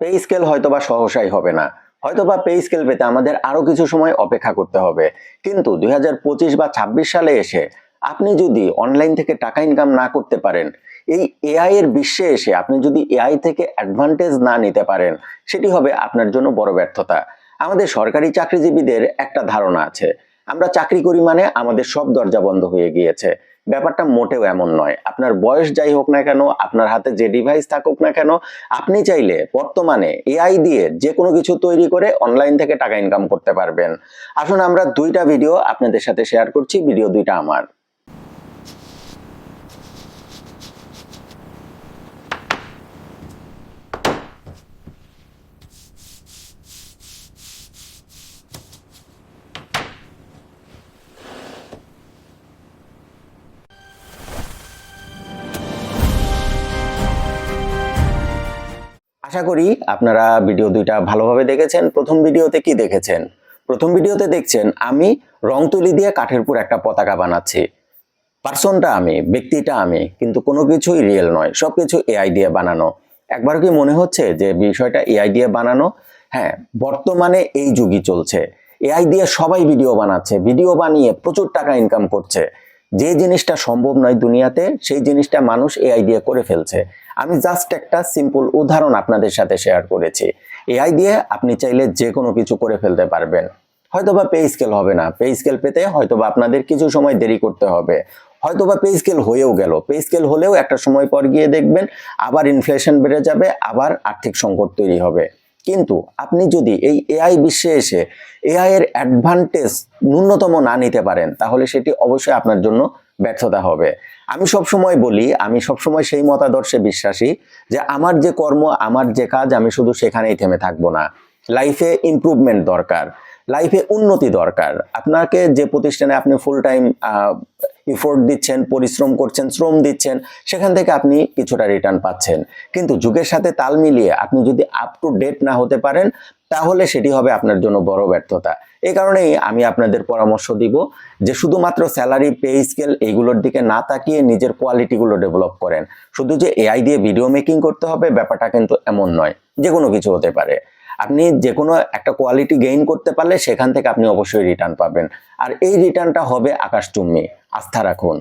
Pay scale হয়তো বা সহসাই হবে না। হয়তো বা পে স্কেল পেতে আমাদের আরও কিছু সময় অপেক্ষা করতে হবে। কিন্তু দুই হাজার পঁচিশ বা ছাব্বিশ সালে এসে আপনি যদি অনলাইন থেকে টাকা ইনকাম না করতে পারেন, এই এআই এর বিশ্বে এসে আপনি যদি এআই থেকে অ্যাডভান্টেজ না নিতে পারেন, সেটি হবে আপনার জন্য বড় ব্যর্থতা। আমাদের সরকারি চাকরিজীবীদের একটা ধারণা আছে। আমরা চাকরি করি মানে আমাদের সব দরজা বন্ধ হয়ে গিয়েছে। ব্যাপারটা মোটেও এমন নয়। আপনার বয়স যাই হোক না কেন, আপনার হাতে যে ডিভাইস থাকুক না কেন, আপনি চাইলে বর্তমানে এআই দিয়ে যে কোনো কিছু তৈরি করে অনলাইন থেকে টাকা ইনকাম করতে পারবেন। আসুন আমরা দুইটা ভিডিও আপনাদের সাথে শেয়ার করছি ভিডিও দুইটা আমার। আশা করি আপনারা ভিডিও দুইটা ভালোভাবে দেখেছেন। প্রথম ভিডিওতে কি দেখেছেন? প্রথম ভিডিওতে দেখছেন, আমি রং তুলি দিয়ে কাঠের উপর একটা পতাকা বানাচ্ছি। পার্সনটা আমি, ব্যক্তিটা আমি, কিন্তু কোনো কিছুই রিয়েল নয়, সবকিছু এআই দিয়ে বানানো। একবার কি মনে হচ্ছে যে বিষয়টা এআই দিয়ে বানানো? হ্যাঁ বর্তমানে এই যুগই চলছে। এআই দিয়ে সবাই ভিডিও বানাচ্ছে ভিডিও বানিয়ে প্রচুর টাকা ইনকাম করছে। যে জিনিসটা সম্ভব নয় দুনিয়াতে, সেই জিনিসটা মানুষ এআই দিয়ে করে ফেলছে। আমি জাস্ট একটা সিম্পল উদাহরণ আপনাদের সাথে শেয়ার করেছি। এআই দিয়ে আপনি চাইলে যে কোনো কিছু করে ফেলতে পারবেন। হয়তোবা পে স্কেল হবে না। পে স্কেল পেতে হয়তোবা আপনাদের কিছু সময় দেরি করতে হবে। হয়তোবা পে স্কেল হয়েও গেল। পে স্কেল হলেও একটা সময় পর গিয়ে দেখবেন আবার ইনফ্লেশন বেড়ে যাবে, আবার আর্থিক সংকট তৈরি হবে। কিন্তু আপনি যদি এই এআই বিশ্বে এসে এআই এর অ্যাডভান্টেজ ন্যূনতম না নিতে পারেন, তাহলে সেটি অবশ্যই আপনার জন্য ব্যর্থতা হবে। আমি সব সময় বলি, আমি সব সময় সেই মতাদর্শে বিশ্বাসী যে আমার যে কর্ম, আমার যে কাজ, আমি শুধু সেখানেই থেমে থাকব না। লাইফে ইমপ্রুভমেন্ট দরকার। লাইফে উন্নতি দরকার। আপনাকে যে প্রতিষ্ঠানে আপনি ফুল টাইম ইফোর্ট দিচ্ছেন, পরিশ্রম করছেন, শ্রম দিচ্ছেন, সেখান থেকে আপনি কিছুটা রিটার্ন পাচ্ছেন। কিন্তু যুগের সাথে তাল মিলিয়ে আপনি যদি আপ টু ডেট না হতে পারেন, তাহলে সেটি হবে আপনার জন্য বড় ব্যর্থতা। এই কারণেই আমি আপনাদের পরামর্শ দিব যে শুধুমাত্র স্যালারি পে স্কেল এইগুলোর দিকে না তাকিয়ে নিজের কোয়ালিটিগুলো ডেভেলপ করেন। শুধু যে এআই দিয়ে ভিডিও মেকিং করতে হবে, ব্যাপারটা কিন্তু এমন নয়, যে কোনো কিছু হতে পারে। আপনি যে কোনো একটা কোয়ালিটি গেইন করতে পারলে সেখান থেকে আপনি অবশ্যই রিটার্ন পাবেন। আর এই রিটার্নটা হবে আকাশচুম্বী। আস্থা রাখুন।